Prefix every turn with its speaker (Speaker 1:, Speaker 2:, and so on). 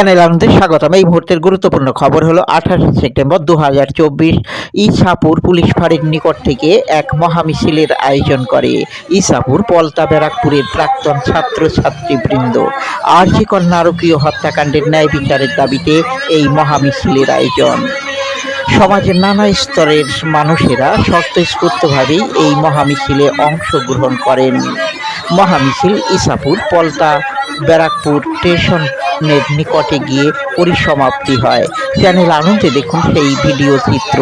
Speaker 1: Channel আনন্দে স্বাগতম। এই মুহূর্তের গুরুত্বপূর্ণ খবর হলো, আঠাশে সেপ্টেম্বর দু হাজার চব্বিশ, ইসাপুর পুলিশ ফাঁড়ির নিকট থেকে এক মহামিছিলের আয়োজন করে। ইসাপুর পলতা ব্যারাকপুরের প্রাক্তন ছাত্রছাত্রীবৃন্দ। আর্যিকর নারকীয় হত্যাকাণ্ডের ন্যায় বিচারের দাবিতে এই মহামিছিলের আয়োজন। সমাজের নানা স্তরের মানুষেরা স্বতঃস্ফূর্তভাবেই এই মহামিছিলে অংশগ্রহণ করেন। মহামিছিল ইসাপুর পলতা ব্যারাকপুর স্টেশনের নিকটে গিয়ে পরিসমাপ্তি হয়। চ্যানেল আনন্দে দেখুন সেই ভিডিও চিত্র।